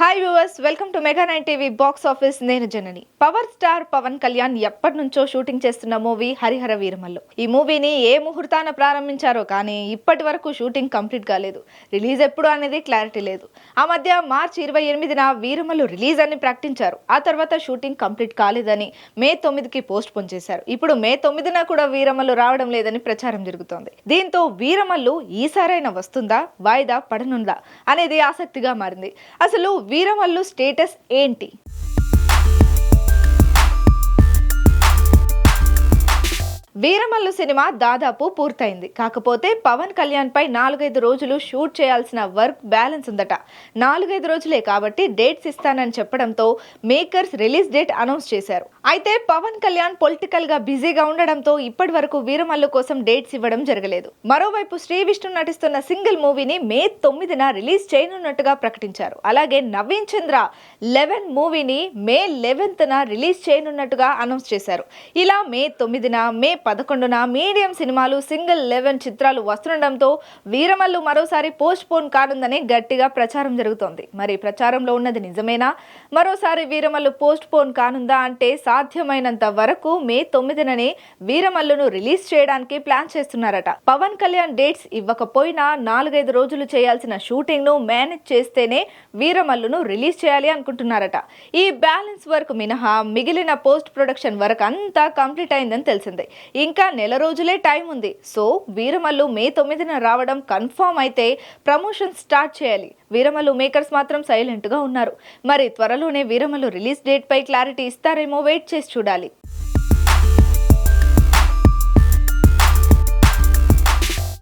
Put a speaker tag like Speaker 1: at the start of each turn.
Speaker 1: Hi viewers welcome to Mega nine TV box office నేను జనని. Power star Pawan Kalyan ఎప్పటి నుంచో shooting చేస్తున్న మూవీ హరిహర వీరమల్లు. ఈ మూవీని ఏ ముహూర్తాన ప్రారంభించారో కానీ ఇప్పటి వరకు షూటింగ్ కంప్లీట్ కాలేదు. రిలీజ్ ఎప్పుడు అనేది క్లారిటీ లేదు. ఆ మధ్య మార్చి ఇరవై ఎనిమిదిన వీరమల్లు రిలీజ్ అని ప్రకటించారు. ఆ తర్వాత షూటింగ్ కంప్లీట్ కాలేదని మే తొమ్మిదికి పోస్ట్ పోన్ చేశారు. ఇప్పుడు మే తొమ్మిదిన కూడా వీరమల్లు రావడం లేదని ప్రచారం జరుగుతోంది. దీంతో వీరమల్లు ఈసారైనా వస్తుందా? వాయిదా పడనుందా? అనేది ఆసక్తిగా మారింది. అసలు వీరమల్లు స్టేటస్ ఏంటి? వీరమల్లు సినిమా దాదాపు పూర్తయింది. కాకపోతే పవన్ కళ్యాణ్ పై నాలుగైదు రోజులు షూట్ చేయాల్సిన వర్క్ బ్యాలెన్స్ ఉందట. నాలుగైదు రోజులే కాబట్టి డేట్స్ ఇస్తానని చెప్పడంతో మేకర్స్ రిలీజ్ డేట్ అనౌన్స్ చేశారు. అయితే పవన్ కళ్యాణ్ పొలిటికల్గా బిజీగా ఉండడంతో ఇప్పటి వరకు వీరమల్లు కోసం డేట్స్ ఇవ్వడం జరగలేదు. మరోవైపు శ్రీ విష్ణు నటిస్తున్న సింగిల్ మూవీని మే తొమ్మిదిన రిలీజ్ చేయనున్నట్టుగా ప్రకటించారు. అలాగే నవీన్ చంద్ర లెవెన్ మూవీని మే లెవెన్త్న రిలీజ్ చేయనున్నట్టుగా అనౌన్స్ చేశారు. ఇలా మే తొమ్మిదిన మే పదకొండున మీడియం సినిమాలు సింగిల్ లెవెన్ చిత్రాలు వస్తుండడంతో వీరమల్లు మరోసారి పోస్ట్ పోన్ కానుందని గట్టిగా ప్రచారం జరుగుతోంది. మరి ప్రచారంలో ఉన్నది నిజమేనా? మరోసారి వీరమల్లు పోస్ట్ పోన్ కానుందా అంటే సాధ్యమైనంత వరకు మే తొమ్మిదిననే వీరమల్లును రిలీజ్ చేయడానికి ప్లాన్ చేస్తున్నారట. పవన్ కళ్యాణ్ డేట్స్ ఇవ్వకపోయినా నాలుగైదు రోజులు చేయాల్సిన షూటింగ్ను మేనేజ్ చేస్తేనే వీరమల్లును రిలీజ్ చేయాలి అనుకుంటున్నారట. ఈ బ్యాలెన్స్ వర్క్ మినహా మిగిలిన పోస్ట్ ప్రొడక్షన్ వర్క్ అంతా కంప్లీట్ అయిందని తెలిసిందే. ఇంకా నెల రోజులే టైం ఉంది. సో వీరమల్లు మే తొమ్మిదిన రావడం కన్ఫామ్ అయితే ప్రమోషన్ స్టార్ట్ చేయాలి. వీరమల్లు మేకర్స్ మాత్రం సైలెంట్గా ఉన్నారు. మరి త్వరలోనే వీరమల్లు రిలీజ్ డేట్పై క్లారిటీ ఇస్తారేమో వెయిట్ చేసి చూడాలి.